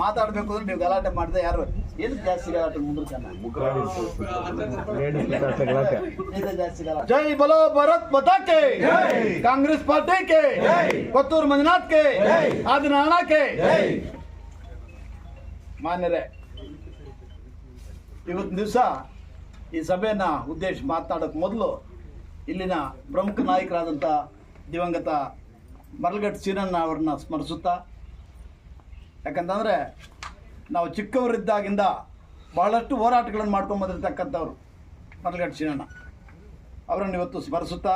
ಮಾತಾಡ್ಬೇಕು ಅಂದ್ರೆ ನೀವು ಗಲಾಟೆ ಮಾಡಿದ್ರೆ ಯಾರು? ಏನು ಜಾಸ್ತಿ ಗಲಾಟೆ ಮುಂದಕ್ಕೆ ಜಾಸ್ತಿ ಗಲಾಟೆ. ಜೈ ಬಲೋ ಭರತ್ ಮತಾಕೆ ಕಾಂಗ್ರೆಸ್ ಪಾರ್ಟಿ ಕೆ ಕೊತ್ತೂರು ಮಂಜುನಾಥ್ಗೆ. ಕೆ ಆದಿನಾರಾಯಣ ಕೆ ಮಾನ್ಯರೇ ಇವತ್ತು ದಿವಸ ಈ ಸಭೆಯನ್ನ ಉದ್ದೇಶ ಮಾತನಾಡೋಕೆ ಮೊದಲು ಇಲ್ಲಿನ ಪ್ರಮುಖ ನಾಯಕರಾದಂತ ದಿವಂಗತ ಮರಲ್ಗಟ್ ಸೀನಣ್ಣ ಅವ್ರನ್ನ ಸ್ಮರಿಸುತ್ತಾ ಯಾಕಂತಂದರೆ ನಾವು ಚಿಕ್ಕವರಿದ್ದಾಗಿಂದ ಬಹಳಷ್ಟು ಹೋರಾಟಗಳನ್ನು ಮಾಡ್ಕೊಂಡು ಬಂದಿರತಕ್ಕಂಥವ್ರು ಮರಳಗಟ್ಟ ಅವರನ್ನು ಇವತ್ತು ಸ್ಮರಿಸುತ್ತಾ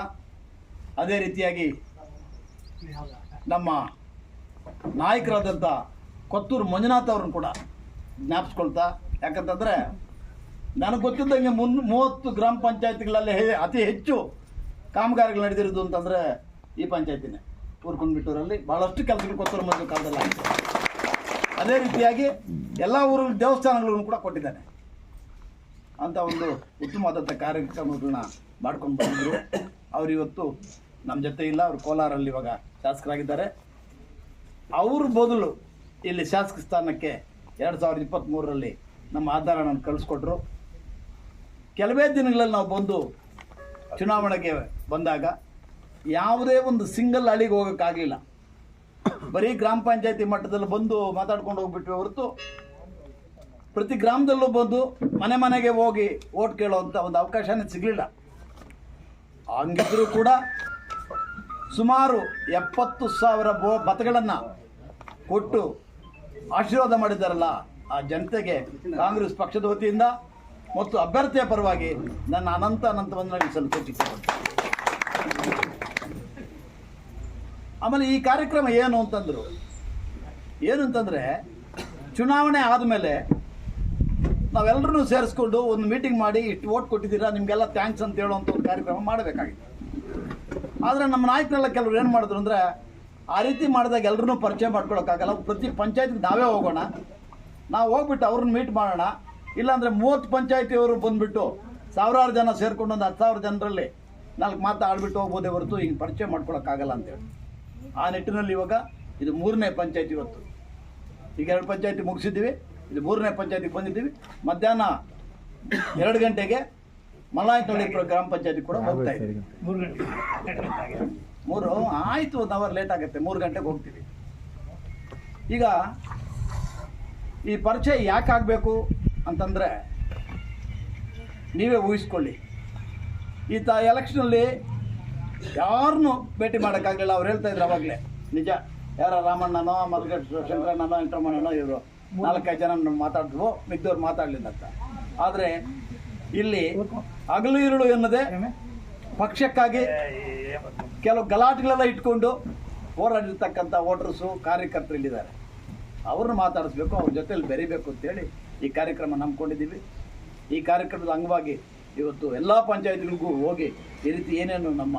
ಅದೇ ರೀತಿಯಾಗಿ ನಮ್ಮ ನಾಯಕರಾದಂಥ ಕೊತ್ತೂರು ಮಂಜುನಾಥ್ ಅವ್ರನ್ನ ಕೂಡ ಜ್ಞಾಪಿಸ್ಕೊಳ್ತಾ, ಯಾಕಂತಂದರೆ ನನಗೆ ಗೊತ್ತಿದ್ದಂಗೆ ಮುನ್ ಮೂವತ್ತು ಗ್ರಾಮ ಪಂಚಾಯತ್ಗಳಲ್ಲಿ ಅತಿ ಹೆಚ್ಚು ಕಾಮಗಾರಿಗಳು ನಡೆದಿರೋದು ಅಂತಂದರೆ ಈ ಪಂಚಾಯತಿನೇ. ಊರ್ಕೊಂಡ್ಬಿಟ್ಟೂರಲ್ಲಿ ಭಾಳಷ್ಟು ಕೆಲಸಗಳು ಕೊತ್ತೂರು ಮಂಜು ಕಾಲದಲ್ಲಿ ಅದೇ ರೀತಿಯಾಗಿ ಎಲ್ಲ ಊರು ದೇವಸ್ಥಾನಗಳನ್ನು ಕೂಡ ಕೊಟ್ಟಿದ್ದಾನೆ ಅಂತ ಒಂದು ಉತ್ತಮವಾದಂಥ ಕಾರ್ಯಕ್ರಮಗಳನ್ನ ಮಾಡ್ಕೊಂಡು ಬಂದರು ಅವರು ಇವತ್ತು ನಮ್ಮ ಜೊತೆ ಇಲ್ಲ, ಅವರು ಕೋಲಾರಲ್ಲಿ ಇವಾಗ ಶಾಸಕರಾಗಿದ್ದಾರೆ. ಅವ್ರ ಬದಲು ಇಲ್ಲಿ ಶಾಸಕ ಸ್ಥಾನಕ್ಕೆ ಎರಡು ಸಾವಿರದ ಇಪ್ಪತ್ತ್ಮೂರರಲ್ಲಿ ನಮ್ಮ ಆಧಾರವನ್ನು ಕಳಿಸ್ಕೊಟ್ರು. ಕೆಲವೇ ದಿನಗಳಲ್ಲಿ ನಾವು ಬಂದು ಚುನಾವಣೆಗೆ ಬಂದಾಗ ಯಾವುದೇ ಒಂದು ಸಿಂಗಲ್ ಹಳ್ಳಿಗೆ ಹೋಗೋಕ್ಕಾಗಲಿಲ್ಲ. ಬರೀ ಗ್ರಾಮ ಪಂಚಾಯತಿ ಮಟ್ಟದಲ್ಲಿ ಬಂದು ಮಾತಾಡ್ಕೊಂಡು ಹೋಗ್ಬಿಟ್ವಿ ಹೊರತು. ಪ್ರತಿ ಗ್ರಾಮದಲ್ಲೂ ಬಂದು ಮನೆ ಮನೆಗೆ ಹೋಗಿ ಓಟ್ ಕೇಳೋವಂಥ ಒಂದು ಅವಕಾಶನೇ ಸಿಗಲಿಲ್ಲ. ಹಂಗಿದ್ರೂ ಕೂಡ ಸುಮಾರು ಎಪ್ಪತ್ತು ಸಾವಿರ ಬೋ ಮತಗಳನ್ನು ಕೊಟ್ಟು ಆಶೀರ್ವಾದ ಮಾಡಿದ್ದಾರಲ್ಲ ಆ ಜನತೆಗೆ ಕಾಂಗ್ರೆಸ್ ಪಕ್ಷದ ವತಿಯಿಂದ. ಮತ್ತು ಅಭ್ಯರ್ಥಿಯ ಪರವಾಗಿ ನನ್ನ ಅನಂತ ಅನಂತ ವಂದನೆಗಳನ್ನು ಆಮೇಲೆ ಈ ಕಾರ್ಯಕ್ರಮ ಏನು ಅಂತಂದ್ರು? ಏನು ಅಂತಂದರೆ ಚುನಾವಣೆ ಆದಮೇಲೆ ನಾವೆಲ್ಲರೂ ಸೇರಿಸ್ಕೊಂಡು ಒಂದು ಮೀಟಿಂಗ್ ಮಾಡಿ ಇಟ್ಟು ಓಟ್ ಕೊಟ್ಟಿದ್ದೀರಾ, ನಿಮಗೆಲ್ಲ ಥ್ಯಾಂಕ್ಸ್ ಅಂತ ಹೇಳುವಂಥ ಒಂದು ಕಾರ್ಯಕ್ರಮ ಮಾಡಬೇಕಾಗಿತ್ತು. ಆದರೆ ನಮ್ಮ ನಾಯಕರೆಲ್ಲ ಕೆಲವರು ಏನು ಮಾಡಿದ್ರು ಅಂದರೆ, ಆ ರೀತಿ ಮಾಡಿದಾಗ ಎಲ್ಲರೂ ಪರಿಚಯ ಮಾಡ್ಕೊಳಕ್ಕಾಗಲ್ಲ, ಪ್ರತಿ ಪಂಚಾಯತ್ಗೆ ನಾವೇ ಹೋಗೋಣ, ನಾವು ಹೋಗ್ಬಿಟ್ಟು ಅವ್ರನ್ನ ಮೀಟ್ ಮಾಡೋಣ, ಇಲ್ಲಾಂದರೆ ಮೂವತ್ತು ಪಂಚಾಯತಿಯವರು ಬಂದುಬಿಟ್ಟು ಸಾವಿರಾರು ಜನ ಸೇರ್ಕೊಂಡು ಒಂದು ಹತ್ತು ಸಾವಿರ ಜನರಲ್ಲಿ ನಾಲ್ಕು ಮಾತು ಆಡ್ಬಿಟ್ಟು ಹೋಗ್ಬೋದೇ ಹೊರತು ಹಿಂಗೆ ಪರಿಚಯ ಮಾಡ್ಕೊಳಕ್ಕಾಗಲ್ಲ ಅಂತೇಳಿ ಆ ನಿಟ್ಟಿನಲ್ಲಿ ಇವಾಗ ಇದು ಮೂರನೇ ಪಂಚಾಯತ್ ಇವತ್ತು. ಈಗ ಎರಡು ಪಂಚಾಯತಿ ಮುಗಿಸಿದ್ದೀವಿ ಇದು ಮೂರನೇ ಪಂಚಾಯತಿಗೆ ಬಂದಿದ್ದೀವಿ. ಮಧ್ಯಾಹ್ನ ಎರಡು ಗಂಟೆಗೆ ಮಲಾಯತಳ್ಳಿ ಗ್ರಾಮ ಪಂಚಾಯತಿ ಕೂಡ ಹೋಗ್ತಾ ಇದ್ದೀವಿ ಮೂರು ಆಯಿತು ಒಂದು ಅವರ್ ಲೇಟ್ ಆಗುತ್ತೆ. ಮೂರು ಗಂಟೆಗೆ ಹೋಗ್ತೀವಿ. ಈಗ ಈ ಪರಿಚಯ ಯಾಕೆ ಆಗಬೇಕು ಅಂತಂದರೆ ನೀವೇ ಊಹಿಸ್ಕೊಳ್ಳಿ. ತ ಎಲೆಕ್ಷನಲ್ಲಿ ಯಾರನ್ನೂ ಭೇಟಿ ಮಾಡೋಕ್ಕಾಗಲಿಲ್ಲ. ಅವ್ರು ಹೇಳ್ತಾ ಇದ್ರು ಅವಾಗಲೇ. ನಿಜ, ಯಾರ ರಾಮಣ್ಣನೋ ಮಲ್ಗಡ್ ಶಂಕರಣ್ಣನೋ ವೆಂಕಟರಮಣ್ಣನೋ ಇವರು ನಾಲ್ಕೈದು ಜನ ಮಾತಾಡಿದ್ವು ಮಿದ್ದವ್ರು ಮಾತಾಡಲಿಲ್ಲ ಅಂತ. ಆದರೆ ಇಲ್ಲಿ ಹಗಲು ಇರುಳು ಎನ್ನದೇ ಪಕ್ಷಕ್ಕಾಗಿ ಕೆಲವು ಗಲಾಟೆಗಳೆಲ್ಲ ಇಟ್ಕೊಂಡು ಹೋರಾಡಿರ್ತಕ್ಕಂಥ ವೋಟರ್ಸು, ಕಾರ್ಯಕರ್ತರು ಇಲ್ಲಿದ್ದಾರೆ. ಅವ್ರನ್ನ ಮಾತಾಡಿಸ್ಬೇಕು, ಅವ್ರ ಜೊತೆಲಿ ಬೆರಿಬೇಕು ಅಂತೇಳಿ ಈ ಕಾರ್ಯಕ್ರಮ ನಂಬ್ಕೊಂಡಿದ್ದೀವಿ. ಈ ಕಾರ್ಯಕ್ರಮದ ಅಂಗವಾಗಿ ಇವತ್ತು ಎಲ್ಲ ಪಂಚಾಯತ್ಗಳಿಗೂ ಹೋಗಿ ಈ ರೀತಿ ಏನೇನು ನಮ್ಮ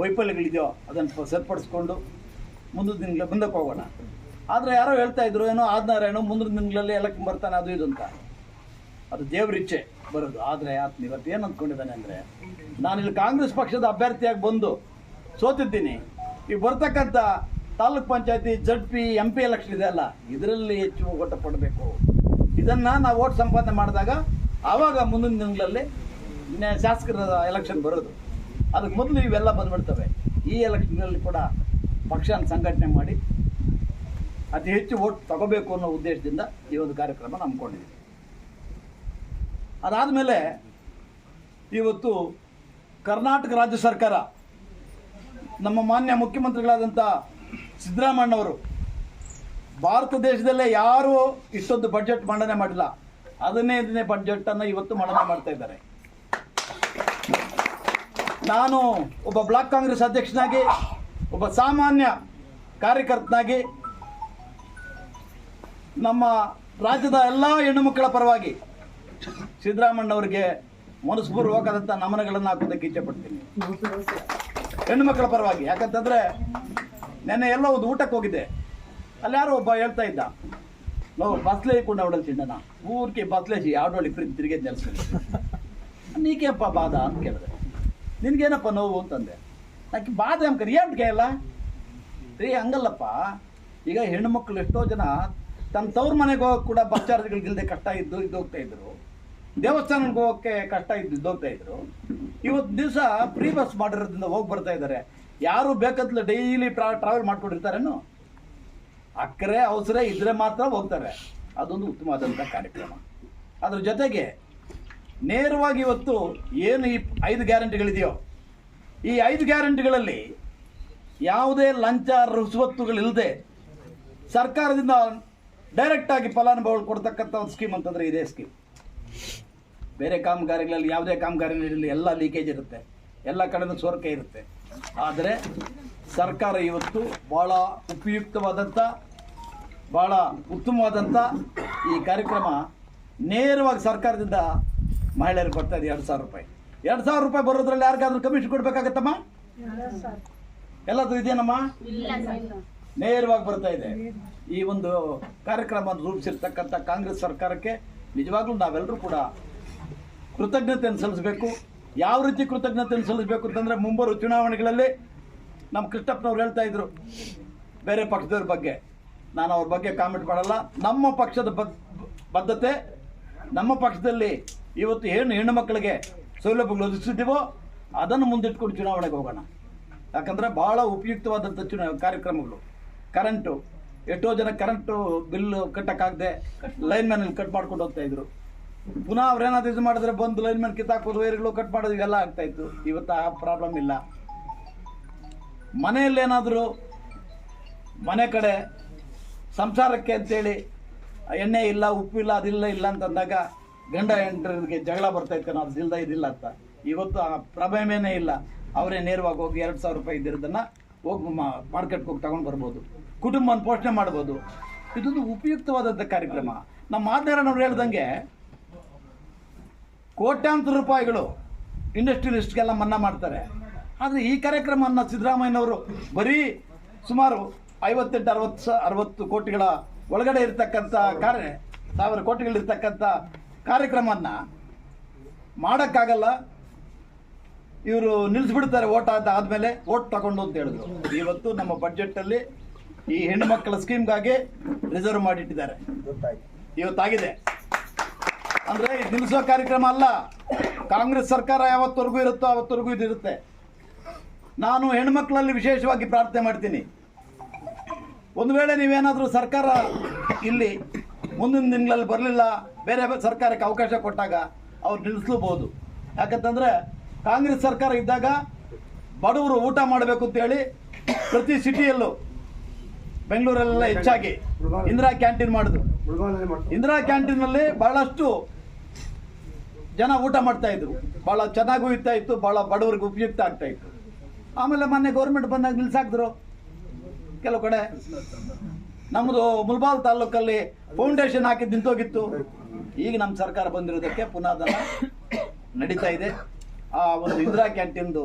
ವೈಫಲ್ಯಗಳಿದೆಯೋ ಅದನ್ನು ಸರಿಪಡಿಸ್ಕೊಂಡು ಮುಂದಿನ ದಿನಗಳ ಮುಂದಕ್ಕೆ ಹೋಗೋಣ. ಆದರೆ ಯಾರೋ ಹೇಳ್ತಾ ಇದ್ರು, ಏನೋ ಆದ್ನಾರಾಯಣ ಮುಂದಿನ ದಿನಗಳಲ್ಲಿ ಎಲ್ಲಕ್ಕೆ ಬರ್ತಾನೆ, ಅದು ಇದು ಅಂತ. ಅದು ದೇವ್ರ ಇಚ್ಛೆ ಬರೋದು. ಆದರೆ ಆತನ ಇವತ್ತು ಏನು ಅಂದ್ಕೊಂಡಿದ್ದಾನೆ ಅಂದರೆ, ನಾನಿಲ್ಲಿ ಕಾಂಗ್ರೆಸ್ ಪಕ್ಷದ ಅಭ್ಯರ್ಥಿಯಾಗಿ ಬಂದು ಸೋತಿದ್ದೀನಿ. ಈಗ ಬರ್ತಕ್ಕಂಥ ತಾಲೂಕ್ ಪಂಚಾಯತಿ Z P M P election ಇದೆ ಅಲ್ಲ, ಇದರಲ್ಲಿ ಹೆಚ್ಚು ಓಟ ಪಡಬೇಕು. ಇದನ್ನು ನಾವು ಓಟ್ ಸಂಪಾದನೆ ಮಾಡಿದಾಗ ಆವಾಗ ಮುಂದಿನ ದಿನಗಳಲ್ಲಿ ಶಾಸಕರ ಎಲೆಕ್ಷನ್ ಬರೋದು. ಅದಕ್ಕೆ ಮೊದಲು ಇವೆಲ್ಲ ಬಂದ್ಬಿಡ್ತವೆ. ಈ ಎಲೆಕ್ಷನ್ನಲ್ಲಿ ಕೂಡ ಪಕ್ಷನ ಸಂಘಟನೆ ಮಾಡಿ ಅತಿ ಹೆಚ್ಚು ಓಟ್ ತಗೋಬೇಕು ಅನ್ನೋ ಉದ್ದೇಶದಿಂದ ಈ ಒಂದು ಕಾರ್ಯಕ್ರಮ ನಂಬ್ಕೊಂಡಿದ್ದೀವಿ ಅದಾದಮೇಲೆ ಇವತ್ತು ಕರ್ನಾಟಕ ರಾಜ್ಯ ಸರ್ಕಾರ, ನಮ್ಮ ಮಾನ್ಯ ಮುಖ್ಯಮಂತ್ರಿಗಳಾದಂಥ ಸಿದ್ದರಾಮಣ್ಣವರು ಭಾರತ ದೇಶದಲ್ಲೇ ಯಾರೂ ಇಷ್ಟೊಂದು ಬಜೆಟ್ ಮಂಡನೆ ಮಾಡಿಲ್ಲ. ಹದಿನೈದನೇ ಬಡ್ಜೆಟನ್ನು ಇವತ್ತು ಮಂಡನೆ ಮಾಡ್ತಾ ಇದ್ದಾರೆ. ನಾನು ಒಬ್ಬ ಬ್ಲಾಕ್ ಕಾಂಗ್ರೆಸ್ ಅಧ್ಯಕ್ಷನಾಗಿ, ಒಬ್ಬ ಸಾಮಾನ್ಯ ಕಾರ್ಯಕರ್ತನಾಗಿ ನಮ್ಮ ರಾಜ್ಯದ ಎಲ್ಲ ಹೆಣ್ಣು ಮಕ್ಕಳ ಪರವಾಗಿ ಸಿದ್ದರಾಮಣ್ಣವರಿಗೆ ಮನಸ್ಪೂರ್ವಕದಂಥ ನಮನಗಳನ್ನು ಹಾಕೋದಕ್ಕೆ ಇಚ್ಛೆ ಪಡ್ತೀನಿ. ಹೆಣ್ಣು ಮಕ್ಕಳ ಪರವಾಗಿ. ಯಾಕಂತಂದರೆ ನೆನ್ನೆ ಎಲ್ಲ ಒಂದು ಊಟಕ್ಕೆ ಹೋಗಿದ್ದೆ. ಅಲ್ಲಿ ಯಾರೋ ಒಬ್ಬ ಹೇಳ್ತಾ ಇದ್ದ ನಾವು ಬಸ್ಲೇ ಕೊಂಡು ಅವಡಲ್ಲಿ ತಿಂಡನ ಊರಿಗೆ ಬಸ್ಲೇಸಿ ಆಡೋಳಿ ತಿರುಗಿ ನೆಲೆಸ್ಕೊಂಡು ನೀಕೇಪ್ಪ ಬಾಧ ಅಂತ ಕೇಳಿದೆ. ನಿನ್ಗೇನಪ್ಪ ನೋವು ಅಂತಂದೆ. ಆಕೆ ಬಾಧೆ ಅಂಕರ್ ಏನು ಕೇಳಲ್ಲ ರೀ ಹಂಗಲ್ಲಪ್ಪ. ಈಗ ಹೆಣ್ಣು ಮಕ್ಕಳು ಎಷ್ಟೋ ಜನ ತನ್ನ ತವ್ರ ಮನೆಗೆ ಹೋಗಕ್ಕೆ ಕೂಡ ಬಸ್ ಚಾರ್ಜ್ಗಳಿಗಿಲ್ಲದೆ ಕಷ್ಟ ಇದ್ದು ಇದ್ದೋಗ್ತಾ ಇದ್ರು. ದೇವಸ್ಥಾನಕ್ಕೆ ಹೋಗೋಕ್ಕೆ ಕಷ್ಟ ಇದ್ದು ಇದ್ದೋಗ್ತಾ ಇದ್ರು. ಇವತ್ತು ದಿವಸ ಫ್ರೀ ಬಸ್ ಮಾಡಿರೋದ್ರಿಂದ ಹೋಗಿ ಬರ್ತಾ ಇದ್ದಾರೆ ಯಾರು ಬೇಕಂತಲೇ ಡೈಲಿ ಟ್ರಾವೆಲ್ ಮಾಡ್ಕೊಂಡಿರ್ತಾರೇನು? ಅಕ್ಕರೆ, ಅವಸರ ಇದ್ರೆ ಮಾತ್ರ ಹೋಗ್ತಾರೆ. ಅದೊಂದು ಉತ್ತಮವಾದಂಥ ಕಾರ್ಯಕ್ರಮ. ಅದ್ರ ಜೊತೆಗೆ ನೇರವಾಗಿ ಇವತ್ತು ಏನು ಈ ಐದು ಗ್ಯಾರಂಟಿಗಳಿದೆಯೋ, ಈ ಐದು ಗ್ಯಾರಂಟಿಗಳಲ್ಲಿ ಯಾವುದೇ ಲಂಚ, ರುಸುವತ್ತುಗಳಿಲ್ಲದೆ ಸರ್ಕಾರದಿಂದ ಡೈರೆಕ್ಟಾಗಿ ಫಲಾನುಭವಿಗಳು ಕೊಡ್ತಕ್ಕಂಥ ಒಂದು ಸ್ಕೀಮ್ ಅಂತಂದರೆ ಇದೇ ಸ್ಕೀಮ್ ಬೇರೆ ಕಾಮಗಾರಿಗಳಲ್ಲಿ, ಯಾವುದೇ ಕಾಮಗಾರಿಗಳಲ್ಲಿ ಎಲ್ಲ ಲೀಕೇಜ್ ಇರುತ್ತೆ, ಎಲ್ಲ ಕಡೆನೂ ಸೋರಿಕೆ ಇರುತ್ತೆ. ಆದರೆ ಸರ್ಕಾರ ಇವತ್ತು ಭಾಳ ಉಪಯುಕ್ತವಾದಂಥ ಭಾಳ ಉತ್ತಮವಾದಂಥ ಈ ಕಾರ್ಯಕ್ರಮ ನೇರವಾಗಿ ಸರ್ಕಾರದಿಂದ ಮಹಿಳೆಯರಿಗೆ ಬರ್ತಾ ಇದೆ ಎರಡು ಸಾವಿರ ರೂಪಾಯಿ. ಎರಡು ಸಾವಿರ ರೂಪಾಯಿ ಬರೋದ್ರಲ್ಲಿ ಯಾರಿಗಾದ್ರೂ ಕಮಿಷನ್ ಕೊಡ್ಬೇಕಾಗತ್ತಮ್ಮ? ಎಲ್ಲದು ಇದೆಯಮ್ಮ ನೇರವಾಗಿ ಬರ್ತಾ ಇದೆ. ಈ ಒಂದು ಕಾರ್ಯಕ್ರಮ ರೂಪಿಸಿರ್ತಕ್ಕಂಥ ಕಾಂಗ್ರೆಸ್ ಸರ್ಕಾರಕ್ಕೆ ನಿಜವಾಗ್ಲೂ ನಾವೆಲ್ಲರೂ ಕೂಡ ಕೃತಜ್ಞತೆಯನ್ನು ಸಲ್ಲಿಸಬೇಕು. ಯಾವ ರೀತಿ ಕೃತಜ್ಞತೆಯನ್ನು ಸಲ್ಲಿಸಬೇಕು ಅಂತಂದರೆ ಮುಂಬರುವ ಚುನಾವಣೆಗಳಲ್ಲಿ ನಮ್ಮ ಕೃಷ್ಣಪ್ಪನವ್ರು ಹೇಳ್ತಾ ಇದ್ರು ಬೇರೆ ಪಕ್ಷದವ್ರ ಬಗ್ಗೆ. ನಾನು ಅವ್ರ ಬಗ್ಗೆ ಕಾಮೆಂಟ್ ಮಾಡಲ್ಲ. ನಮ್ಮ ಪಕ್ಷದ ಬದ್ ಬದ್ಧತೆ ನಮ್ಮ ಪಕ್ಷದಲ್ಲಿ ಇವತ್ತು ಏನು ಹೆಣ್ಣು ಮಕ್ಕಳಿಗೆ ಸೌಲಭ್ಯಗಳು ಒದಗಿಸಿದ್ದೀವೋ ಅದನ್ನು ಮುಂದಿಟ್ಕೊಂಡು ಚುನಾವಣೆಗೆ ಹೋಗೋಣ. ಯಾಕಂದರೆ ಭಾಳ ಉಪಯುಕ್ತವಾದಂಥ ಚುನಾ ಕಾರ್ಯಕ್ರಮಗಳು. ಕರೆಂಟು ಎಷ್ಟೋ ಜನ ಕರೆಂಟು ಬಿಲ್ಲು ಕಟ್ಟಕ್ಕಾಗದೆ ಲೈನ್ ಮ್ಯಾನಲ್ಲಿ ಕಟ್ ಮಾಡ್ಕೊಂಡು ಹೋಗ್ತಾ ಇದ್ರು. ಪುನಃ ಅವ್ರೇನಾದ್ರು ಇದು ಮಾಡಿದ್ರೆ ಬಂದು ಲೈನ್ ಮ್ಯಾನ್ ಕಿತ್ತಾಕೋದು ವೈರ್ಗಳು ಕಟ್ ಮಾಡೋದು ಇವೆಲ್ಲ ಆಗ್ತಾಯಿತ್ತು ಇವತ್ತು ಆ ಪ್ರಾಬ್ಲಮ್ ಇಲ್ಲ. ಮನೆಯಲ್ಲೇನಾದರೂ ಮನೆ ಕಡೆ ಸಂಸಾರಕ್ಕೆ ಅಂತೇಳಿ ಎಣ್ಣೆ ಇಲ್ಲ, ಉಪ್ಪು ಇಲ್ಲ, ಅದಿಲ್ಲ ಇಲ್ಲ ಅಂತಂದಾಗ ಗಂಡ ಹೆಂಡರಿಗೆ ಜಗಳ ಬರ್ತಾ ಇತ್ತು ನಾವು ಇಲ್ದ ಇದಿಲ್ಲ ಅಂತ. ಇವತ್ತು ಆ ಪ್ರಾಬ್ಲಮೇನೇ ಇಲ್ಲ. ಅವರೇ ನೇರವಾಗಿ ಹೋಗಿ ಎರಡು ಸಾವಿರ ರೂಪಾಯಿ ಇದ್ದಿರೋದನ್ನು ಹೋಗಿ ಮಾರ್ಕೆಟ್ಗೆ ಹೋಗಿ ತಗೊಂಡು ಬರ್ಬೋದು. ಕುಟುಂಬನ ಪೋಷಣೆ ಮಾಡ್ಬೋದು. ಇದೊಂದು ಉಪಯುಕ್ತವಾದಂಥ ಕಾರ್ಯಕ್ರಮ. ನಮ್ಮ ಮಾತನಾಡೋರು ಹೇಳ್ದಂಗೆ ಕೋಟ್ಯಾಂತರ ರೂಪಾಯಿಗಳು ಇಂಡಸ್ಟ್ರಿಯಲಿಸ್ಟ್ಗೆಲ್ಲ ಮನ್ನಾ ಮಾಡ್ತಾರೆ. ಆದರೆ ಈ ಕಾರ್ಯಕ್ರಮವನ್ನು ಸಿದ್ದರಾಮಯ್ಯನವರು ಬರೀ ಸುಮಾರು ಐವತ್ತೆಂಟು, ಅರವತ್ತು ಸ ಅರವತ್ತು ಕೋಟಿಗಳ ಒಳಗಡೆ ಇರತಕ್ಕಂಥ ಕಾರ್ಯ, ಸಾವಿರ ಕೋಟಿಗಳಿರ್ತಕ್ಕಂಥ ಕಾರ್ಯಕ್ರಮವನ್ನು ಮಾಡೋಕ್ಕಾಗಲ್ಲ. ಇವರು ನಿಲ್ಲಿಸ್ಬಿಡ್ತಾರೆ ಓಟ್ ಆದ ಆದಮೇಲೆ ಓಟ್ ತಗೊಂಡು ಅಂತ ಹೇಳಿದ್ರು. ಇವತ್ತು ನಮ್ಮ ಬಜೆಟ್ಟಲ್ಲಿ ಈ ಹೆಣ್ಣು ಮಕ್ಕಳ ಸ್ಕೀಮ್ಗಾಗಿ ರಿಸರ್ವ್ ಮಾಡಿಟ್ಟಿದ್ದಾರೆ. ಇವತ್ತಾಗಿದೆ. ಅಂದ್ರೆ ಇದು ನಿಲ್ಲಿಸೋ ಕಾರ್ಯಕ್ರಮ ಅಲ್ಲ. ಕಾಂಗ್ರೆಸ್ ಸರ್ಕಾರ ಯಾವತ್ತವರೆಗೂ ಇರುತ್ತೋ ಅವತ್ತವರೆಗೂ ಇದಿರುತ್ತೆ ನಾನು ಹೆಣ್ಮಕ್ಳಲ್ಲಿ ವಿಶೇಷವಾಗಿ ಪ್ರಾರ್ಥನೆ ಮಾಡ್ತೀನಿ. ಒಂದು ವೇಳೆ ನೀವೇನಾದರೂ ಸರ್ಕಾರ ಇಲ್ಲಿ ಮುಂದಿನ ದಿನಗಳಲ್ಲಿ ಬರಲಿಲ್ಲ ಬೇರೆ ಸರ್ಕಾರಕ್ಕೆ ಅವಕಾಶ ಕೊಟ್ಟಾಗ ಅವ್ರು ನಿಲ್ಲಿಸ್ಲೂಬಹುದು ಯಾಕಂತಂದ್ರೆ ಕಾಂಗ್ರೆಸ್ ಸರ್ಕಾರ ಇದ್ದಾಗ ಬಡವರು ಊಟ ಮಾಡಬೇಕು ಅಂತೇಳಿ ಪ್ರತಿ ಸಿಟಿಯಲ್ಲೂ ಬೆಂಗಳೂರಲ್ಲೆಲ್ಲ ಹೆಚ್ಚಾಗಿ ಇಂದಿರಾ ಕ್ಯಾಂಟೀನ್ ಮಾಡಿದ್ರು ಇಂದಿರಾ ಕ್ಯಾಂಟೀನಲ್ಲಿ ಬಹಳಷ್ಟು ಜನ ಊಟ ಮಾಡ್ತಾ ಇದ್ರು. ಬಹಳ ಚೆನ್ನಾಗೂ ಇರ್ತಾ ಇತ್ತು, ಬಹಳ ಬಡವರಿಗೆ ಉಪಯುಕ್ತ ಆಗ್ತಾ ಇತ್ತು. ಆಮೇಲೆ ಮೊನ್ನೆ ಗೌರ್ಮೆಂಟ್ ಬಂದಾಗ ನಿಲ್ಸಾಕಿದ್ರು. ಕೆಲವು ಕಡೆ. ನಮ್ಮದು ಮುಲ್ಬಾಲ್ ತಾಲೂಕಲ್ಲಿ ಫೌಂಡೇಶನ್ ಹಾಕಿ ನಿಂತೋಗಿತ್ತು. ಈಗ ನಮ್ಮ ಸರ್ಕಾರ ಬಂದಿರೋದಕ್ಕೆ ಪುನಃ ಅದನ್ನು ನಡೀತಾ ಇದೆ. ಆ ಒಂದು ಇಂದಿರಾ ಕ್ಯಾಂಟೀನ್ದು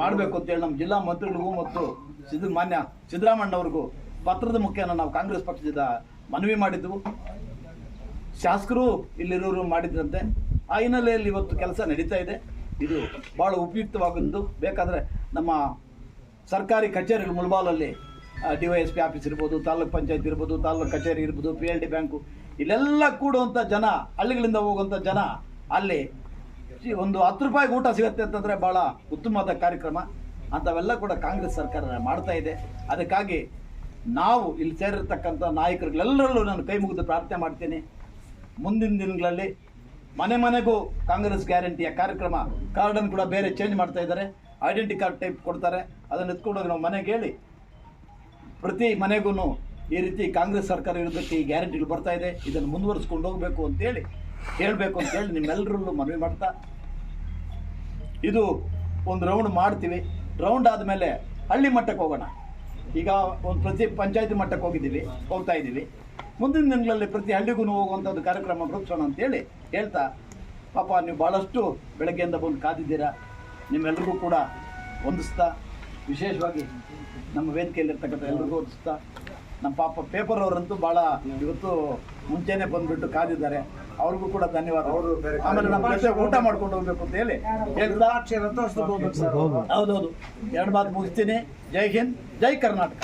ಮಾಡಬೇಕು ಅಂತೇಳಿ ನಮ್ಮ ಜಿಲ್ಲಾ ಮಂತ್ರಿಗಳಿಗೂ ಮತ್ತು ಸಿದ್ದ ಮಾನ್ಯ ಸಿದ್ದರಾಮಣ್ಣವ್ರಿಗೂ ಪತ್ರದ ಮುಖೇನ ನಾವು ಕಾಂಗ್ರೆಸ್ ಪಕ್ಷದಿಂದ ಮನವಿ ಮಾಡಿದ್ದೆವು ಶಾಸಕರು ಇಲ್ಲಿರೋರು ಮಾಡಿದ್ರಂತೆ. ಆ ಹಿನ್ನೆಲೆಯಲ್ಲಿ ಇವತ್ತು ಕೆಲಸ ನಡೀತಾ ಇದೆ. ಇದು ಭಾಳ ಉಪಯುಕ್ತವಾಗಿದ್ದು ಬೇಕಾದರೆ ನಮ್ಮ ಸರ್ಕಾರಿ ಕಚೇರಿಗಳು ಮುಳ್ಬಾಲಲ್ಲಿ ಡಿ ಆಫೀಸ್ ಇರ್ಬೋದು, ತಾಲೂಕ್ ಪಂಚಾಯತ್ ಇರ್ಬೋದು, ತಾಲೂಕು ಕಚೇರಿ ಇರ್ಬೋದು ಪಿ ಎಲ್ ಡಿ ಬ್ಯಾಂಕು, ಇಲ್ಲೆಲ್ಲ ಕೂಡುವಂಥ ಜನ, ಹಳ್ಳಿಗಳಿಂದ ಹೋಗುವಂಥ ಜನ, ಅಲ್ಲಿ ಒಂದು ಹತ್ತು ರೂಪಾಯಿಗೆ ಊಟ ಸಿಗುತ್ತೆ ಅಂತಂದರೆ ಭಾಳ ಉತ್ತಮವಾದ ಕಾರ್ಯಕ್ರಮ. ಅಂಥವೆಲ್ಲ ಕೂಡ ಕಾಂಗ್ರೆಸ್ ಸರ್ಕಾರ ಮಾಡ್ತಾ ಇದೆ. ಅದಕ್ಕಾಗಿ ನಾವು ಇಲ್ಲಿ ಸೇರಿರ್ತಕ್ಕಂಥ ನಾಯಕರುಗಳೆಲ್ಲರಲ್ಲೂ ನಾನು ಕೈ ಮುಗಿದು ಪ್ರಾರ್ಥನೆ ಮಾಡ್ತೀನಿ. ಮುಂದಿನ ದಿನಗಳಲ್ಲಿ ಮನೆ ಮನೆಗೂ ಕಾಂಗ್ರೆಸ್ ಗ್ಯಾರಂಟಿಯ ಕಾರ್ಯಕ್ರಮ, ಕಾರ್ಡನ್ನು ಕೂಡ ಬೇರೆ ಚೇಂಜ್ ಮಾಡ್ತಾ ಇದ್ದಾರೆ. ಐಡೆಂಟಿ ಕಾರ್ಡ್ ಟೈಪ್ ಕೊಡ್ತಾರೆ. ಅದನ್ನು ಎತ್ಕೊಂಡೋಗಿ ನಾವು ಮನೆಗೆ ಹೇಳಿ ಪ್ರತಿ ಮನೆಗೂ ಈ ರೀತಿ ಕಾಂಗ್ರೆಸ್ ಸರ್ಕಾರ ಇರೋದಕ್ಕೆ ಈ ಗ್ಯಾರಂಟಿಗಳು ಬರ್ತಾ ಇದೆ. ಇದನ್ನು ಮುಂದುವರಿಸ್ಕೊಂಡು ಹೋಗಬೇಕು ಅಂತೇಳಿ ಹೇಳಬೇಕು ಅಂತೇಳಿ ನಿಮ್ಮೆಲ್ಲರಲ್ಲೂ ಮನವಿ ಮಾಡ್ತಾ ಇದು ಒಂದು ರೌಂಡ್ ಮಾಡ್ತೀವಿ. ರೌಂಡ್ ಆದಮೇಲೆ ಹಳ್ಳಿ ಮಟ್ಟಕ್ಕೆ ಹೋಗೋಣ. ಈಗ ಒಂದು ಪ್ರತಿ ಪಂಚಾಯತಿ ಮಟ್ಟಕ್ಕೆ ಹೋಗಿದ್ದೀವಿ, ಹೋಗ್ತಾ ಇದ್ದೀವಿ. ಮುಂದಿನ ದಿನಗಳಲ್ಲಿ ಪ್ರತಿ ಹಳ್ಳಿಗೂ ಹೋಗುವಂಥದ್ದು ಕಾರ್ಯಕ್ರಮ ರೂಪಿಸೋಣ ಅಂತೇಳಿ ಹೇಳ್ತಾ, ಪಾಪ ನೀವು ಭಾಳಷ್ಟು ಬೆಳಗ್ಗೆಯಿಂದ ಬಂದು ಕಾದಿದ್ದೀರಾ. ನಿಮ್ಮೆಲ್ರಿಗೂ ಕೂಡ ಹೊಂದಿಸ್ತಾ ವಿಶೇಷವಾಗಿ ನಮ್ಮ ವೇದಿಕೆಯಲ್ಲಿರ್ತಕ್ಕಂಥ ಎಲ್ಲರಿಗೂ ಹೊಂದಿಸ್ತಾ ನಮ್ಮ ಪಾಪ ಪೇಪರ್ ಅವರಂತೂ ಭಾಳ ಇವತ್ತು ಮುಂಚೆನೆ ಬಂದ್ಬಿಟ್ಟು ಕಾದಿದ್ದಾರೆ. ಅವ್ರಿಗೂ ಕೂಡ ಧನ್ಯವಾದ. ಆಮೇಲೆ ನಮ್ಮ ಜೊತೆ ಊಟ ಮಾಡ್ಕೊಂಡು ಹೋಗ್ಬೇಕು ಅಂತ ಹೇಳಿ ಹೌದೌದು. ಎರಡು ಮಾತು ಮುಗಿಸ್ತೀನಿ. ಜೈ ಹಿಂದ್ ಜೈ ಕರ್ನಾಟಕ.